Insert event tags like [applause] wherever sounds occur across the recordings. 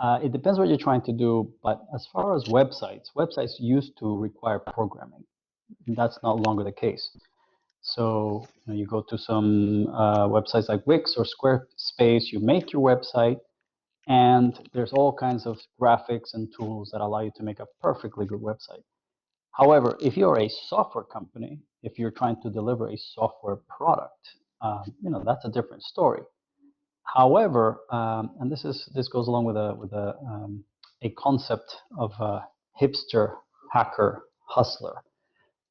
Uh, it depends what you're trying to do, but as far as websites, websites used to require programming. That's no longer the case. So you, know, you go to some uh, websites like Wix or Squarespace, you make your website, and there's all kinds of graphics and tools that allow you to make a perfectly good website. However, if you're a software company, if you're trying to deliver a software product, um, you know that's a different story. However, um, and this is this goes along with a with a um, a concept of a hipster hacker hustler,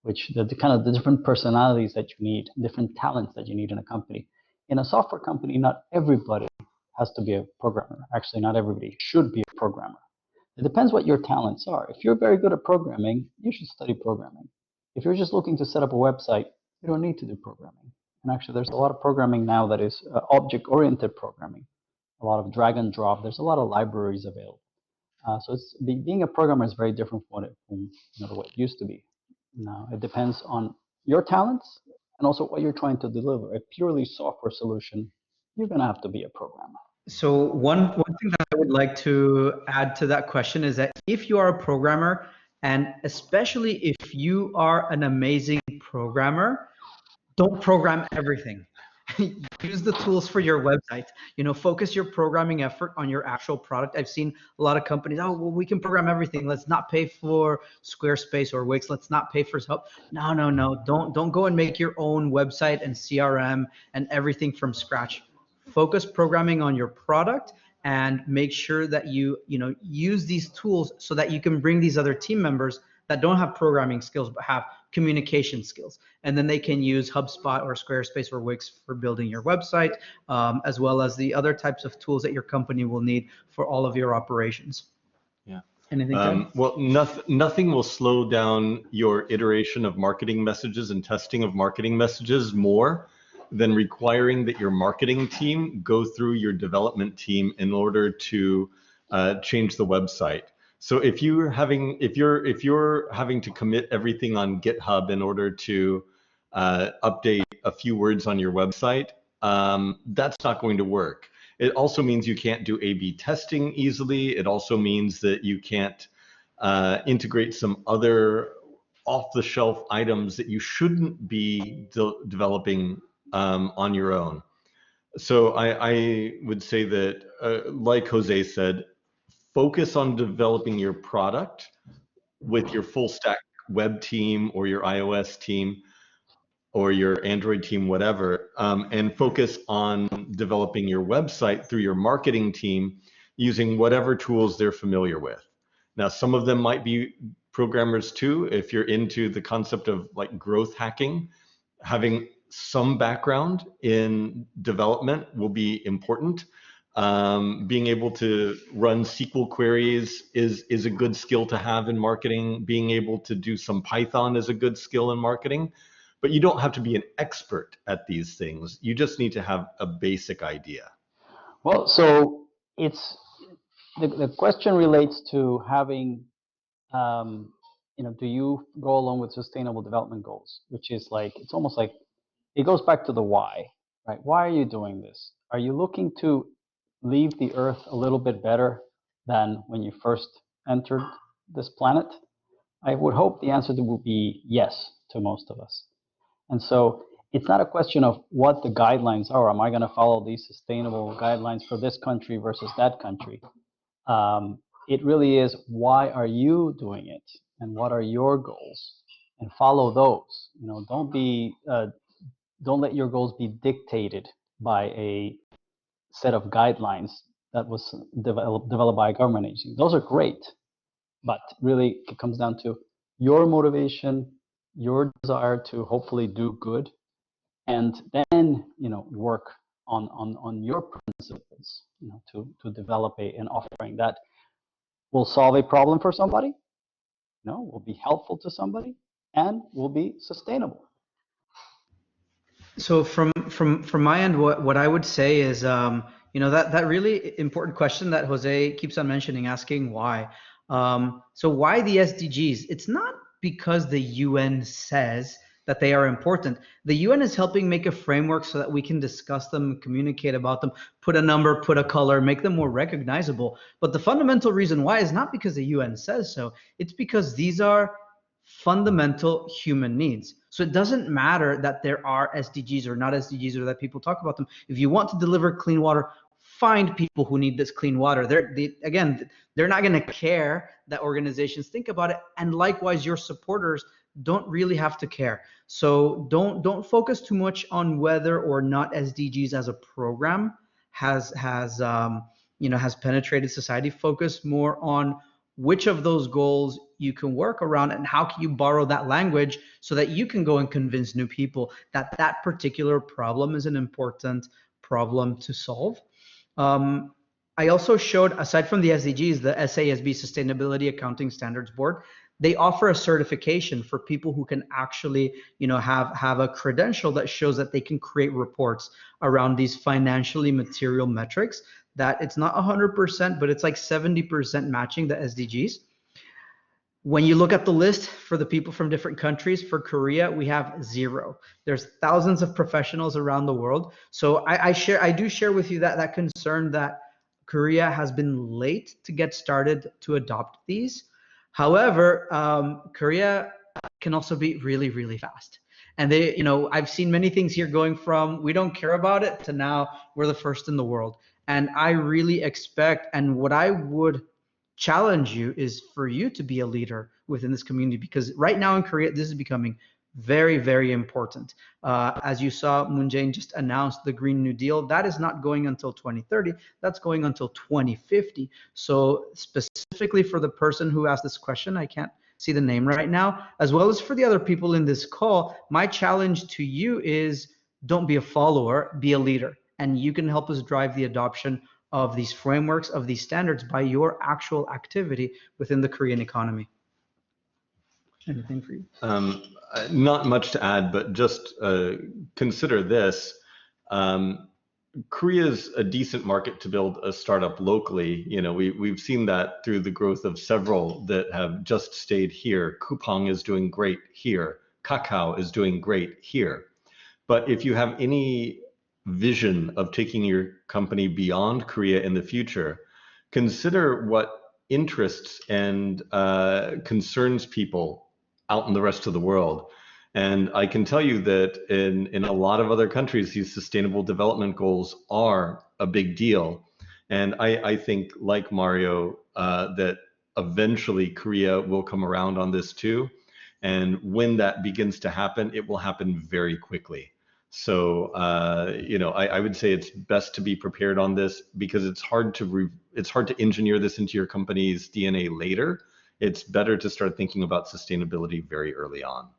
which the, the, kind of the different personalities that you need, different talents that you need in a company. In a software company, not everybody has to be a programmer. Actually, not everybody should be a programmer. It depends what your talents are. If you're very good at programming, you should study programming. If you're just looking to set up a website, you don't need to do programming. And actually, there's a lot of programming now that is uh, object-oriented programming, a lot of drag and drop. There's a lot of libraries available. Uh, so it's being a programmer is very different from what it, from, you know, what it used to be. Now it depends on your talents and also what you're trying to deliver. A purely software solution, you're going to have to be a programmer. So one one thing that I would like to add to that question is that if you are a programmer, and especially if you are an amazing programmer, don't program everything. [laughs] Use the tools for your website. You know, focus your programming effort on your actual product. I've seen a lot of companies, oh, well, we can program everything. Let's not pay for Squarespace or Wix. Let's not pay for help. No, no, no. Don't don't go and make your own website and CRM and everything from scratch. Focus programming on your product and make sure that you, you know, use these tools so that you can bring these other team members that don't have programming skills but have communication skills. And then they can use HubSpot or Squarespace or Wix for building your website, um, as well as the other types of tools that your company will need for all of your operations. Yeah. Anything? Um, well, nothing, nothing will slow down your iteration of marketing messages and testing of marketing messages more than requiring that your marketing team go through your development team in order to uh, change the website. So if you're having if you're if you're having to commit everything on GitHub in order to uh, update a few words on your website, um, that's not going to work. It also means you can't do A/B testing easily. It also means that you can't uh, integrate some other off-the-shelf items that you shouldn't be de developing um, on your own. So I, I would say that, uh, like Jose said, focus on developing your product with your full stack web team or your iOS team or your Android team, whatever, um, and focus on developing your website through your marketing team using whatever tools they're familiar with. Now, some of them might be programmers too. If you're into the concept of like growth hacking, having some background in development will be important. Um, being able to run SQL queries is, is a good skill to have in marketing. Being able to do some Python is a good skill in marketing. But you don't have to be an expert at these things. You just need to have a basic idea. Well, so it's the, the question relates to having, um, you know, do you go along with sustainable development goals, which is like, it's almost like, it goes back to the why, right? Why are you doing this? Are you looking to leave the Earth a little bit better than when you first entered this planet? I would hope the answer would be yes to most of us. And so it's not a question of what the guidelines are. Am I going to follow these sustainable guidelines for this country versus that country? Um, it really is why are you doing it and what are your goals and follow those. You know, don't be uh, don't let your goals be dictated by a set of guidelines that was developed, developed by a government agency. Those are great, but really it comes down to your motivation, your desire to hopefully do good, and then you know work on on on your principles, you know, to to develop a, an offering that will solve a problem for somebody, you know, will be helpful to somebody, and will be sustainable. So from from from my end, what what I would say is, um, you know, that that really important question that Jose keeps on mentioning, asking why. Um, so why the SDGs? It's not because the UN says that they are important. The UN is helping make a framework so that we can discuss them, communicate about them, put a number, put a color, make them more recognizable. But the fundamental reason why is not because the UN says so, it's because these are fundamental human needs. So it doesn't matter that there are SDGs or not SDGs or that people talk about them. If you want to deliver clean water, find people who need this clean water. They're they, again, they're not going to care that organizations think about it, and likewise, your supporters don't really have to care. So don't don't focus too much on whether or not SDGs as a program has has um, you know has penetrated society. Focus more on which of those goals you can work around and how can you borrow that language so that you can go and convince new people that that particular problem is an important problem to solve. Um, i also showed aside from the sdgs the SASB sustainability accounting standards board they offer a certification for people who can actually you know have have a credential that shows that they can create reports around these financially material metrics that it's not 100% but it's like 70% matching the sdgs when you look at the list for the people from different countries for korea we have zero. There's thousands of professionals around the world. So I, I, share i do share with you that that concern that korea has been late to get started to adopt these. However um, korea can also be really really fast. And they you know i've seen many things here going from we don't care about it to now we're the first in the world. And i really expect and what i would challenge you is for you to be a leader within this community because right now in Korea, this is becoming very, very important. Uh, as you saw, Moon Jae-in just announced the Green New Deal. That is not going until 2030. That's going until 2050. So specifically for the person who asked this question, I can't see the name right now, as well as for the other people in this call, my challenge to you is don't be a follower, be a leader. And you can help us drive the adoption of these frameworks, of these standards by your actual activity within the Korean economy. Anything for you? Um, uh, not much to add, but just uh, consider this. Um, Korea is a decent market to build a startup locally. You know, we, we've seen that through the growth of several that have just stayed here. Coupang is doing great here. Kakao is doing great here. But if you have any vision of taking your company beyond Korea in the future, consider what interests and uh, concerns people out in the rest of the world. And I can tell you that in, in a lot of other countries, these sustainable development goals are a big deal. And I, I think, like Mario, uh, that eventually Korea will come around on this too. And when that begins to happen, it will happen very quickly. So uh, you know, I, I, would say it's best to be prepared on this because it's hard to re- it's hard to engineer this into your company's DNA later. It's better to start thinking about sustainability very early on.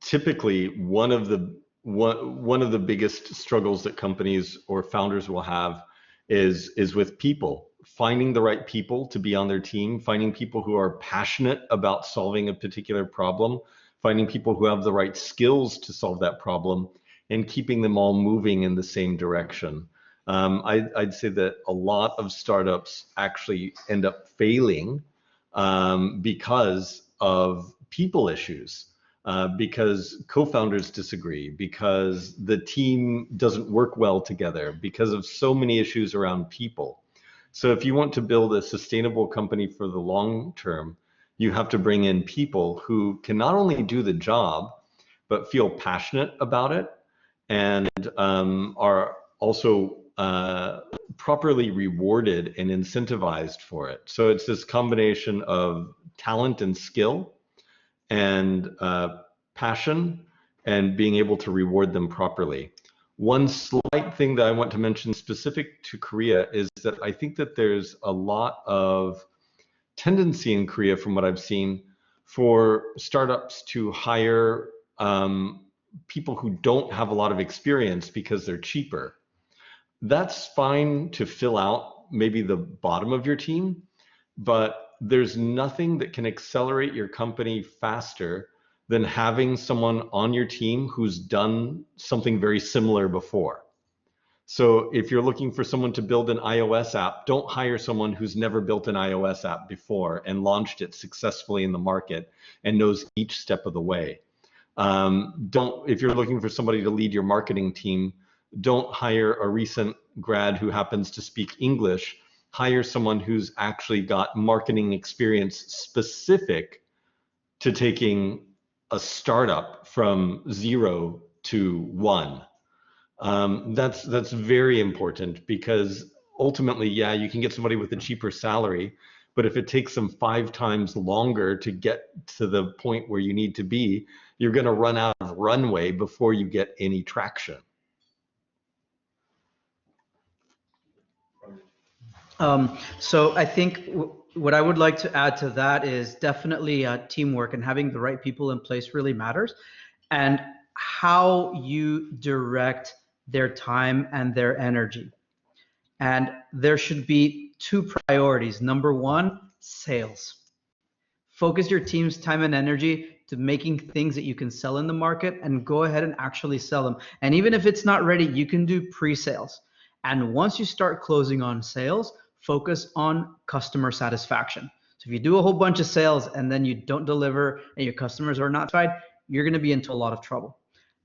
Typically, one of the one one of the biggest struggles that companies or founders will have is is with people finding the right people to be on their team finding people who are passionate about solving a particular problem finding people who have the right skills to solve that problem, and keeping them all moving in the same direction. Um, I, would say that a lot of startups actually end up failing um, because of people issues, uh, because co-founders disagree, because the team doesn't work well together, because of so many issues around people. So if you want to build a sustainable company for the long term, you have to bring in people who can not only do the job, but feel passionate about it and um, are also uh, properly rewarded and incentivized for it. So it's this combination of talent and skill and uh, passion and being able to reward them properly. One slight thing that I want to mention specific to Korea is that I think that there's a lot of tendency in Korea, from what I've seen, for startups to hire um, people who don't have a lot of experience because they're cheaper. That's fine to fill out maybe the bottom of your team, but there's nothing that can accelerate your company faster than having someone on your team who's done something very similar before. So if you're looking for someone to build an iOS app, don't hire someone who's never built an iOS app before and launched it successfully in the market and knows each step of the way. Um, don't if you're looking for somebody to lead your marketing team, don't hire a recent grad who happens to speak English. Hire someone who's actually got marketing experience specific to taking a startup from zero to one um, that's that's very important because ultimately, yeah, you can get somebody with a cheaper salary, but if it takes them five times longer to get to the point where you need to be, you're going to run out of runway before you get any traction. Um, so I think what I would like to add to that is definitely uh, teamwork and having the right people in place really matters, and how you direct their time and their energy. And there should be two priorities. Number one, sales. Focus your team's time and energy to making things that you can sell in the market and go ahead and actually sell them. And even if it's not ready, you can do pre sales. And once you start closing on sales, focus on customer satisfaction. So if you do a whole bunch of sales and then you don't deliver and your customers are not satisfied, you're going to be into a lot of trouble.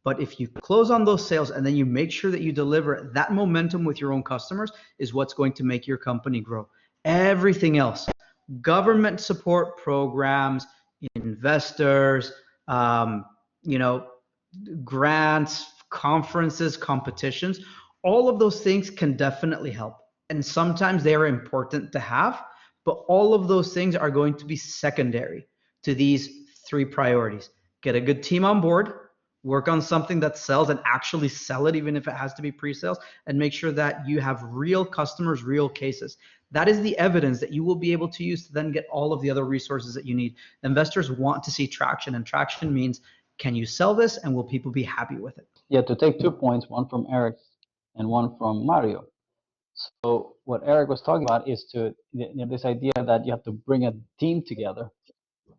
But if you close on those sales and then you make sure that you deliver that momentum with your own customers is what's going to make your company grow. Everything else, government support programs, investors, um, you know, grants, conferences, competitions, all of those things can definitely help. And sometimes they are important to have, but all of those things are going to be secondary to these three priorities. Get a good team on board, work on something that sells and actually sell it, even if it has to be pre-sales, and make sure that you have real customers, real cases. That is the evidence that you will be able to use to then get all of the other resources that you need. Investors want to see traction, and traction means can you sell this and will people be happy with it? Yeah, to take two points, one from Eric and one from Mario. So what Eric was talking about is to you know, this idea that you have to bring a team together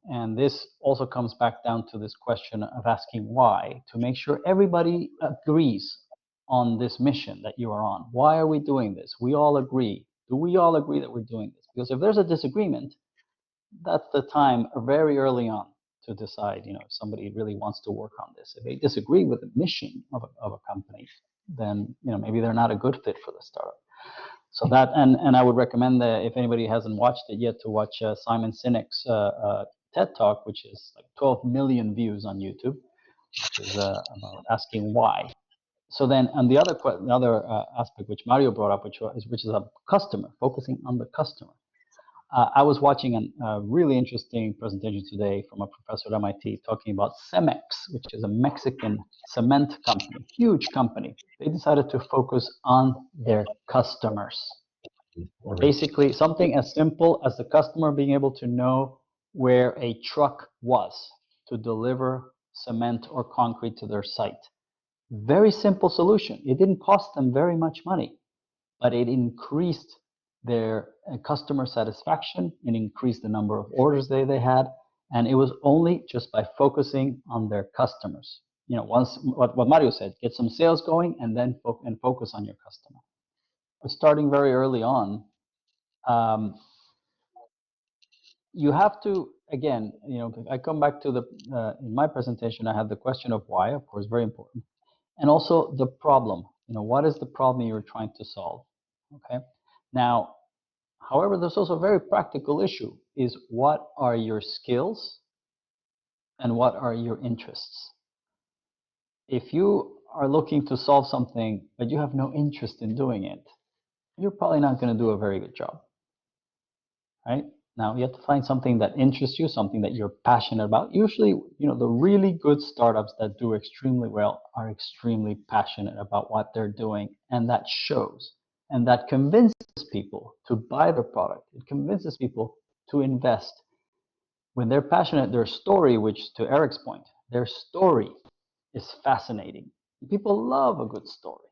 and this also comes back down to this question of asking why, to make sure everybody agrees on this mission that you are on. Why are we doing this? We all agree. Do we all agree that we're doing this? Because if there's a disagreement, that's the time very early on to decide, you know, if somebody really wants to work on this. If they disagree with the mission of a, of a company, then, you know, maybe they're not a good fit for the startup. So that, and, and I would recommend that if anybody hasn't watched it yet, to watch uh, Simon Sinek's uh, uh, TED Talk, which is like 12 million views on YouTube, which is uh, about asking why. So then, and the other another uh, aspect which Mario brought up, which was which is a customer, focusing on the customer. Uh, I was watching a uh, really interesting presentation today from a professor at MIT talking about Cemex, which is a Mexican cement company, huge company. They decided to focus on their customers. Basically, something as simple as the customer being able to know where a truck was to deliver cement or concrete to their site. Very simple solution. It didn't cost them very much money, but it increased their uh, customer satisfaction, it increased the number of orders they, they had, and it was only just by focusing on their customers. You know, once what, what Mario said, get some sales going and then fo and focus on your customer. Starting very early on, um, you have to again you know i come back to the uh, in my presentation i have the question of why of course very important and also the problem you know what is the problem you're trying to solve okay? Now however there's also a very practical issue is what are your skills and what are your interests? If you are looking to solve something but you have no interest in doing it you're probably not going to do a very good job right now you have to find something that interests you, something that you're passionate about. Usually, you know, the really good startups that do extremely well are extremely passionate about what they're doing, and that shows. And that convinces people to buy the product. It convinces people to invest. When they're passionate, their story, which to Eric's point, their story is fascinating. People love a good story.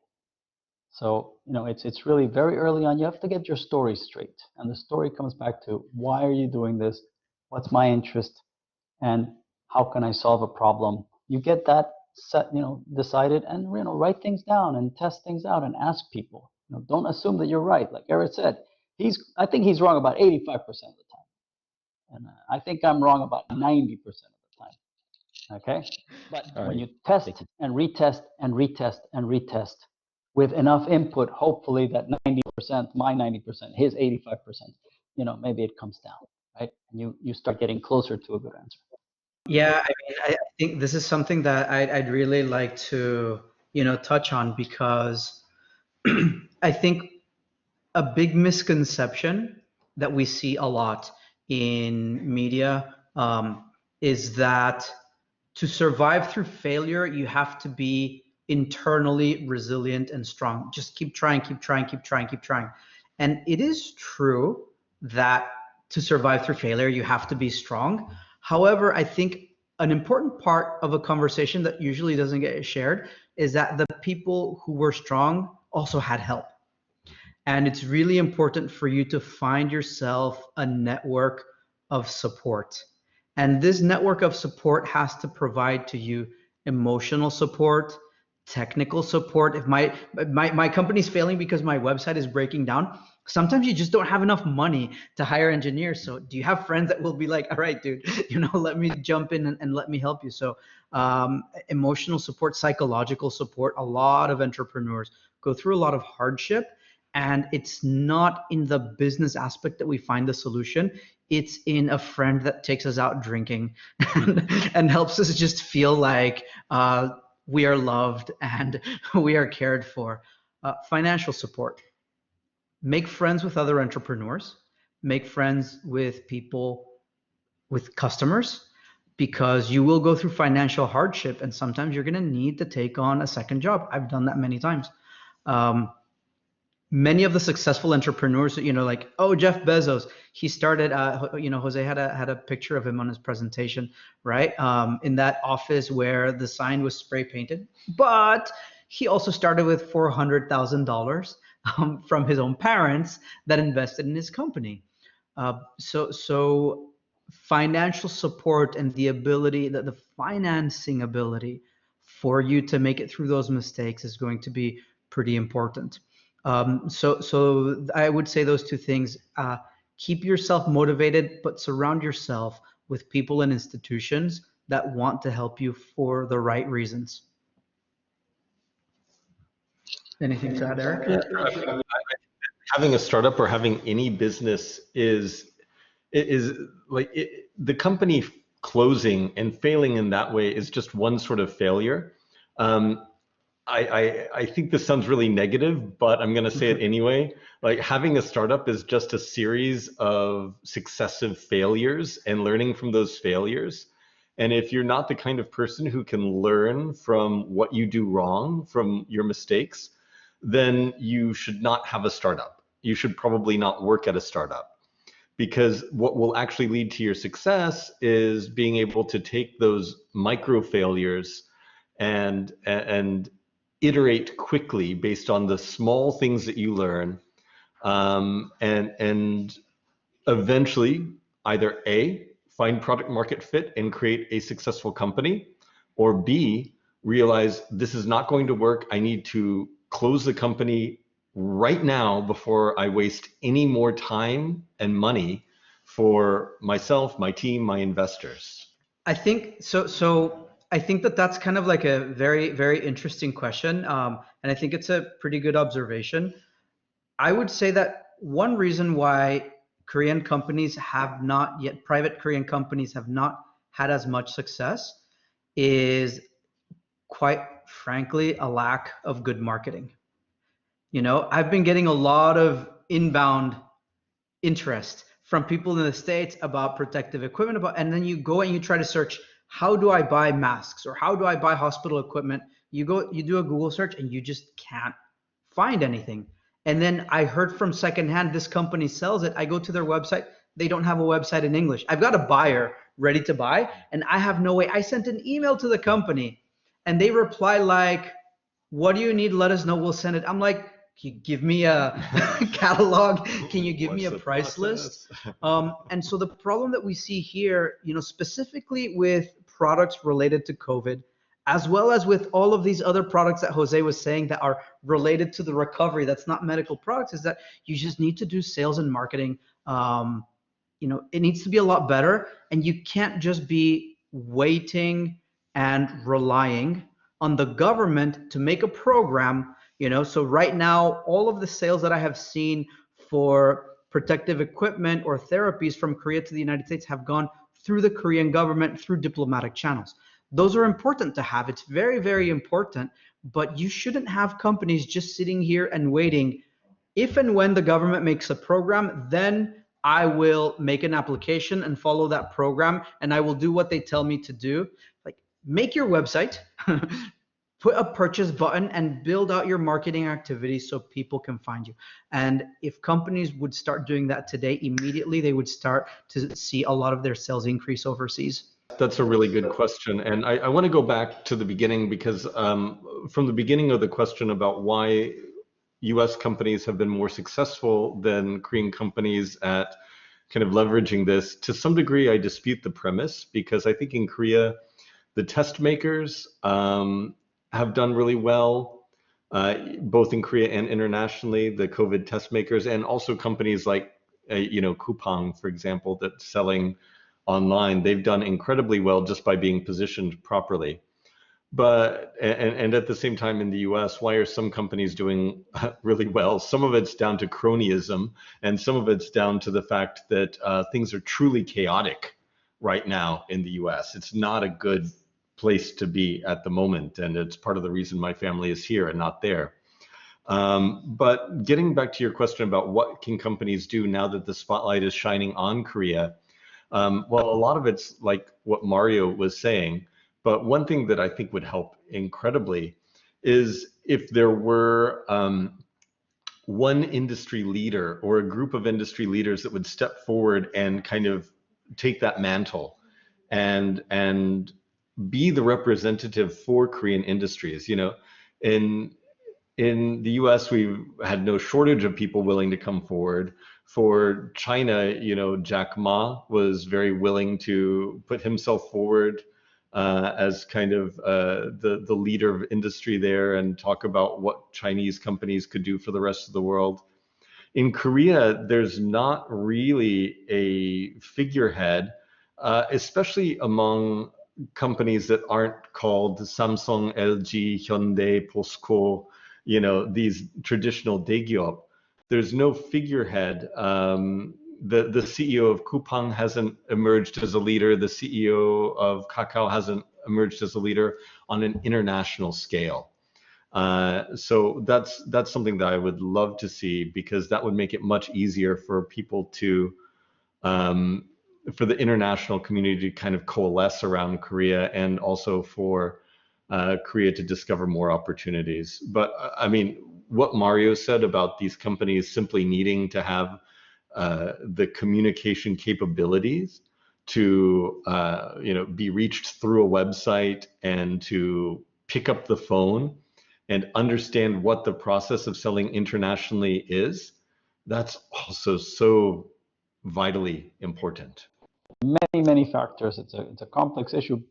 So, you know, it's it's really very early on. You have to get your story straight. And the story comes back to why are you doing this? What's my interest? And how can I solve a problem? You get that set, you know, decided and, you know, write things down and test things out and ask people. You know, don't assume that you're right. Like Eric said, he's, I think he's wrong about 85% of the time. And uh, I think I'm wrong about 90% of the time. Okay? But All when right. you test and retest and retest and retest with enough input, hopefully that 90%, my 90%, his 85%, you know, maybe it comes down, right? And you, you start getting closer to a good answer. Yeah, I mean, I think this is something that I'd, I'd really like to, you know, touch on because [clears throat] I think a big misconception that we see a lot in media um, is that to survive through failure, you have to be internally resilient and strong. Just keep trying, keep trying, keep trying, keep trying. And it is true that to survive through failure, you have to be strong. However, I think an important part of a conversation that usually doesn't get shared is that the people who were strong also had help. And it's really important for you to find yourself a network of support. And this network of support has to provide to you emotional support, technical support. If my my my company's failing because my website is breaking down, sometimes you just don't have enough money to hire engineers. So do you have friends that will be like, all right, dude, [laughs] you know, let me jump in and, and let me help you. So um, emotional support, psychological support. A lot of entrepreneurs go through a lot of hardship. And it's not in the business aspect that we find the solution. It's in a friend that takes us out drinking [laughs] and, and helps us just feel like uh, we are loved and [laughs] we are cared for. Uh, financial support. Make friends with other entrepreneurs. Make friends with people, with customers, because you will go through financial hardship and sometimes you're going to need to take on a second job. I've done that many times. Um, many of the successful entrepreneurs, you know, like oh Jeff Bezos, he started. Uh, you know, Jose had a had a picture of him on his presentation, right? Um, in that office where the sign was spray painted, but he also started with four hundred thousand dollars um, from his own parents that invested in his company. Uh, so so financial support and the ability that the financing ability for you to make it through those mistakes is going to be pretty important. Um, so, so I would say those two things. Uh, keep yourself motivated, but surround yourself with people and institutions that want to help you for the right reasons. Anything to add, Eric? having a startup or having any business is is like it, the company closing and failing in that way is just one sort of failure. Um, I, I, I think this sounds really negative, but I'm going to say it mm-hmm. anyway. Like having a startup is just a series of successive failures and learning from those failures. And if you're not the kind of person who can learn from what you do wrong, from your mistakes, then you should not have a startup. You should probably not work at a startup because what will actually lead to your success is being able to take those micro failures and and iterate quickly based on the small things that you learn um, and and eventually either a find product market fit and create a successful company or b realize this is not going to work i need to close the company right now before i waste any more time and money for myself my team my investors I think so. So I think that that's kind of like a very, very interesting question. Um, and I think it's a pretty good observation. I would say that one reason why Korean companies have not yet, private Korean companies have not had as much success is quite frankly a lack of good marketing. You know, I've been getting a lot of inbound interest from people in the states about protective equipment about and then you go and you try to search how do i buy masks or how do i buy hospital equipment? You go you do a google search and you just can't find anything. And then i heard from secondhand this company sells it. I go to their website. They don't have a website in english. I've got a buyer ready to buy and i have no way. I sent an email to the company and they reply like what do you need? Let us know. We'll send it. I'm like can you give me a [laughs] catalog can you give me a What's price list [laughs] um, and so the problem that we see here, you know, specifically with products related to COVID as well as with all of these other products that Jose was saying that are related to the recovery, that's not medical products, is that you just need to do sales and marketing. Um, you know, it needs to be a lot better, and you can't just be waiting and relying on the government to make a program. You know, so right now, all of the sales that I have seen for protective equipment or therapies from Korea to the United States have gone through the Korean government through diplomatic channels. Those are important to have. It's very, very important, but you shouldn't have companies just sitting here and waiting. If and when the government makes a program, then I will make an application and follow that program and I will do what they tell me to do. Like make your website, [laughs] put a purchase button and build out your marketing activities so people can find you. And if companies would start doing that today, immediately they would start to see a lot of their sales increase overseas. That's a really good question. And I, I want to go back to the beginning because um, from the beginning of the question about why US companies have been more successful than Korean companies at kind of leveraging this, to some degree, I dispute the premise because I think in Korea, the test makers um, have done really well, uh, both in Korea and internationally, the COVID test makers, and also companies like, uh, you know, Coupang, for example, that's selling online. They've done incredibly well just by being positioned properly. But, and, and at the same time in the US, why are some companies doing [laughs] really well? Some of it's down to cronyism, and some of it's down to the fact that uh, things are truly chaotic right now in the US. It's not a good place to be at the moment. And it's part of the reason my family is here and not there. Um, but getting back to your question about what can companies do now that the spotlight is shining on Korea, um, well, a lot of it's like what Mario was saying. But one thing that I think would help incredibly is if there were um, one industry leader or a group of industry leaders that would step forward and kind of take that mantle and and be the representative for Korean industries. You know, in in the U.S., we've had no shortage of people willing to come forward. For China, you know, Jack Ma was very willing to put himself forward uh, as kind of uh, the the leader of industry there and talk about what Chinese companies could do for the rest of the world. In Korea, there's not really a figurehead, uh, especially among companies that aren't called Samsung, LG, Hyundai, POSCO, you know, these traditional daegyop. There's no figurehead. Um, the, the CEO of Coupang hasn't emerged as a leader. The CEO of Kakao hasn't emerged as a leader on an international scale. Uh, so that's that's something that I would love to see because that would make it much easier for people to um, for the international community to kind of coalesce around Korea and also for uh, Korea to discover more opportunities. But uh, I mean, what Mario said about these companies simply needing to have uh, the communication capabilities to uh, you know be reached through a website and to pick up the phone and understand what the process of selling internationally is that's also so vitally important many, many factors. It's a, it's a complex issue,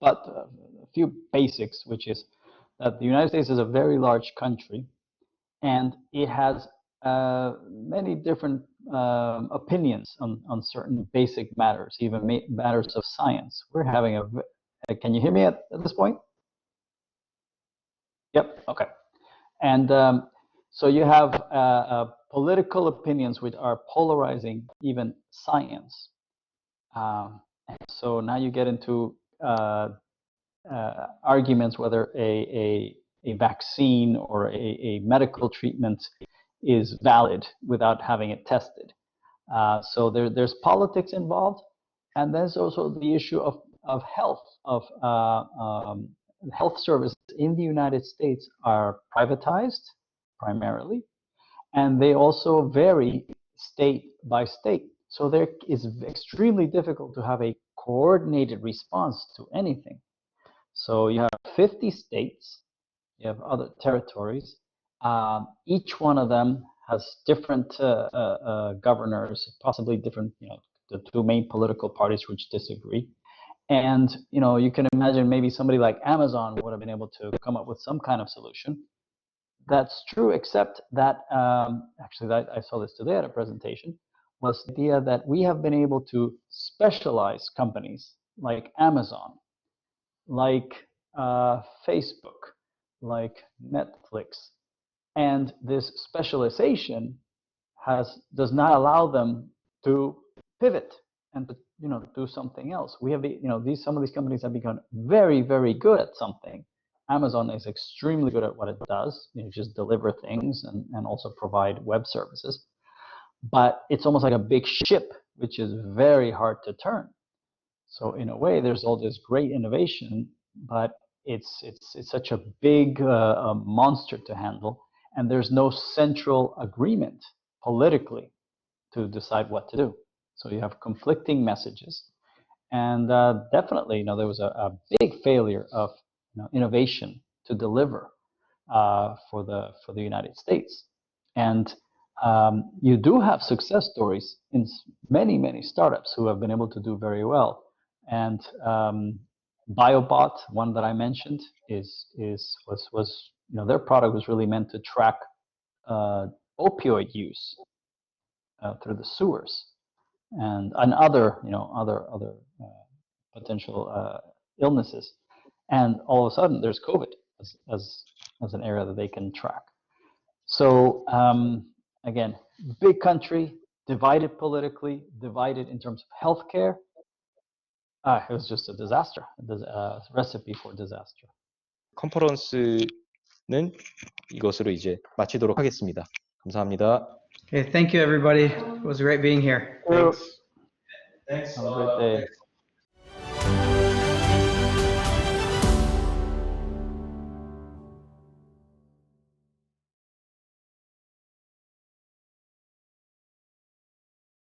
but uh, a few basics, which is that the United States is a very large country and it has uh, many different um, opinions on, on certain basic matters, even ma matters of science. We're having a, uh, can you hear me at, at this point? Yep, okay. And um, so you have uh, uh, political opinions which are polarizing even science. Um, so now you get into uh, uh, arguments whether a, a, a vaccine or a, a, medical treatment is valid without having it tested. Uh, so there, there's politics involved, and there's also the issue of, of health, of uh, um, health services in the United States are privatized primarily, and they also vary state by state. So there is extremely difficult to have a coordinated response to anything. So you have 50 states, you have other territories. Um, each one of them has different uh, uh, uh, governors, possibly different, you know, the two main political parties which disagree. And you know, you can imagine maybe somebody like Amazon would have been able to come up with some kind of solution. That's true, except that um, actually, that, I saw this today at a presentation. Was the idea that we have been able to specialize companies like Amazon, like uh, Facebook, like Netflix, and this specialization has does not allow them to pivot and to you know do something else. We have you know these some of these companies have become very very good at something. Amazon is extremely good at what it does. You know, just deliver things and, and also provide web services. But it's almost like a big ship, which is very hard to turn. So in a way, there's all this great innovation, but it's it's it's such a big uh, monster to handle, and there's no central agreement politically to decide what to do. So you have conflicting messages, and uh, definitely, you know, there was a, a big failure of you know, innovation to deliver uh, for the for the United States, and um, you do have success stories in many many startups who have been able to do very well, and um, BioBot, one that I mentioned, is is was was you know their product was really meant to track uh, opioid use uh, through the sewers. And and other you know other other uh, potential uh, illnesses, and all of a sudden there's COVID as as as an area that they can track. So um, again, big country, divided politically, divided in terms of healthcare. Uh, it was just a disaster, a dis- uh, recipe for disaster. 컨퍼런스는 이것으로 이제 마치도록 하겠습니다. 감사합니다. Okay, thank you, everybody. It was great being here. Have a great day.